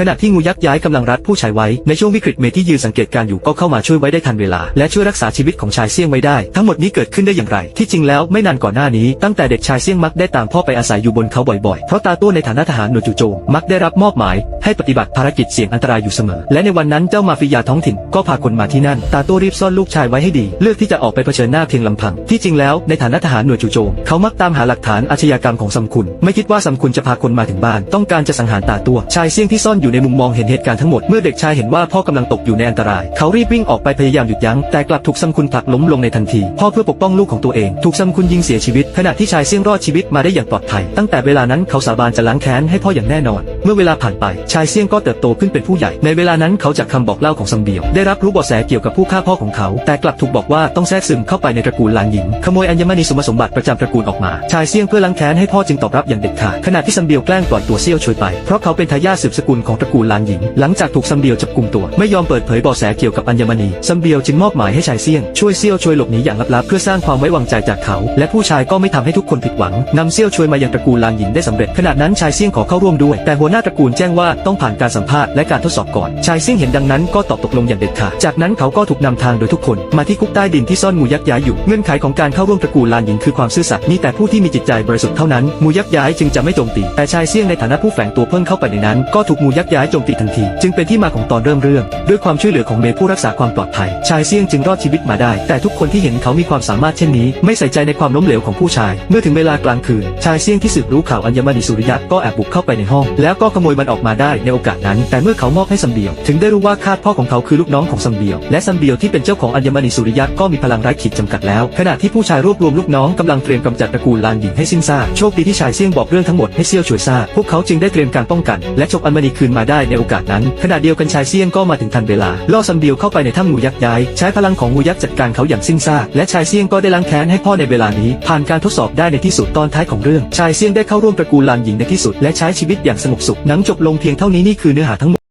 ขณะที่งูยักษ์ย้ายกำลังรัดผู้ชายไว้ ในช่วงวิกฤตเมที่ยืนสังเกตการอยู่ก็เข้ามาช่วยไว้ได้ทันเวลา และช่วยรักษาชีวิตของชายเซี่ยงไว้ได้ ทั้งหมดนี้เกิดขึ้นได้อย่างไร ที่จริงแล้วไม่นานก่อนหน้านี้ตั้งแต่เด็กชายเซี่ยงมักได้ตามพ่อไปอาศัยอยู่บนเขาบ่อยๆ เพราะตาตัวในฐานะทหารหน่วยจู่โจมมักได้รับมอบหมาย ให้ปฏิบัติภารกิจเสี่ยงอันตรายอยู่เสมอ และในวันนั้นเจ้ามาฟิยาท้องถิ่นก็พาคนมาที่นั่น ตาตัวรีบซ่อนลูกชายไว้ให้ดี เลือกที่จะออกไปเผชิญหน้าเพียงลำพัง ที่จริงแล้วในฐานะทหารหน่วยจู่โจมเขามักตามหาหลักฐานอาชญากรรมของซัมคุนไม่คิดว่าซัมคุนจะพาคนมาถึงบ้าน ต้องการจะสังหารตาตัวชายเซี่ยงที่ซ่อนอยูู่่ในมุมมองเห็นเหตุการณ์ทั้งหมด เมื่อเด็กชายเห็นว่าพ่อกำลังตกอยู่ในอันตราย เขารีบวิ่งออกไปพยายามหยุดยั้ง แต่กลับถูกซัมคุนผลักล้มลงในทันที พ่อเพื่อปกป้องลูกของตัวเอง ถูกซัมคุนยิงเสียชีวิต ขณะที่ชายเซี่ยงรอดชีวิตมาได้อย่างปลอดภัย ตั้งแต่เวลานั้นเขาสาบานจะล้างแค้นให้พ่ออย่างแน่นอน เมื่อเวลาผ่านไป ชายเซี่ยงก็เติบโตขึ้นเป็นผู้ใหญ่ ในเวลานั้นเขาจากคำบอกเล่าของซัมเบียว ได้รับรู้เบาะแสเกี่ยวกับผู้ฆ่าพ่อของเขา แต่กลับถูกบอกว่าต้องแทรกซึมเข้าไปในตระกูลหลานหญิง ขโมยอัญมณีสมสมบัติประจำตระกูลออกมา ชายเซี่ยงเพื่อล้างแค้นให้พ่อจึงตอบรับอย่างเด็ดขาด ขณะที่ซัมเบียวแกล้งปล่อยตัวเซี่ยวช่วยไป เพราะเขาเป็นทายาทสืบสกุลของตระกูลลานหญิง หลังจากถูกซัมเบียวจับกลุ่มตัว ไม่ยอมเปิดเผยเบาะแสเกี่ยวกับอัญมณีซัมเบียวจึงมอบหมายให้ชายเซี่ยงช่วยเซี่ยวช่วยหลบหนีอย่างลับๆเพื่อสร้างความไว้วางใจจากเขา และผู้ชายก็ไม่ทำให้ทุกคนผิดหวังนำเซี่ยวช่วยมายังตระกูลลานหญิงได้สำเร็จขณะนั้นชายเซี่ยงขอเข้าร่วมด้วย แต่หัวหน้าตระกูลแจ้งว่าต้องผ่านการสัมภาษณ์และการทดสอบก่อน ชายเซี่ยงเห็นดังนั้นก็ตอบตกลงอย่างเด็ดขาดจากนั้นเขาก็ถูกนำทางโดยทุกคน มาที่คุกใต้ดินที่ซ่อนงูยักษ์ย้ายอยู่เงื่อนไขของการเข้าร่วมตระกูลลานหญิงคือความซื่อสัตย์มีแต่ผู้ที่มีจิตใจบริสุทธิ์เท่านั้นงูยักษ์ย้ายจึงจะไม่โจมตีแต่ชายเซี่ยงในฐานะผู้แฝงตัวเพิ่งเข้าไปในนั้นก็ถูกงูยักษย้ายโจมตีทันที จึงเป็นที่มาของตอนเริ่มเรื่อง ด้วยความช่วยเหลือของเมย์ผู้รักษาความปลอดภัย ชายเซี่ยงจึงรอดชีวิตมาได้ แต่ทุกคนที่เห็นเขามีความสามารถเช่นนี้ ไม่ใส่ใจในความล้มเหลวของผู้ชาย เมื่อถึงเวลากลางคืน ชายเซี่ยงที่สืบรู้ข่าวอัญมณีสุริยะก็แอบบุกเข้าไปในห้อง แล้วก็ขโมยมันออกมาได้ในโอกาสนั้น แต่เมื่อเขามอบให้ซัมเบียว ถึงได้รู้ว่าคาดพ่อของเขาคือลูกน้องของซัมเบียว และซัมเบียวที่เป็นเจ้าของอัญมณีสุริยะก็มีพลังไร้ขีดจำกัดแล้ว ขณะที่ผู้ชายรวบรวมลูกน้องกำลังเตรียมกำจัดตระกูลลานหญิงให้สิ้นซากโชคดีที่ชายเซี่ยงบอกเรื่องทั้งหมดให้เซี่ยวช่วยทราบพวกเขาจึงได้เตรียมการป้องกันและฉกอัญมณีคืนมาได้ในโอกาสนั้น ขณะเดียวกันชายเซียงก็มาถึงทันเวลา ล่อซัมเบียวเข้าไปในถ้ำงูยักษ์ย้าย ใช้พลังของงูยักษ์จัดการเขาอย่างสิ้นซากและชายเซียงก็ได้ล้างแค้นให้พ่อในเวลานี้ ผ่านการทดสอบได้ในที่สุดตอนท้ายของเรื่อง ชายเซียงได้เข้าร่วมตระกูลลานหญิงในที่สุดและใช้ชีวิตอย่างสงบสุขหนังจบลงเพียงเท่านี้นี่คือเนื้อหาทั้งหมด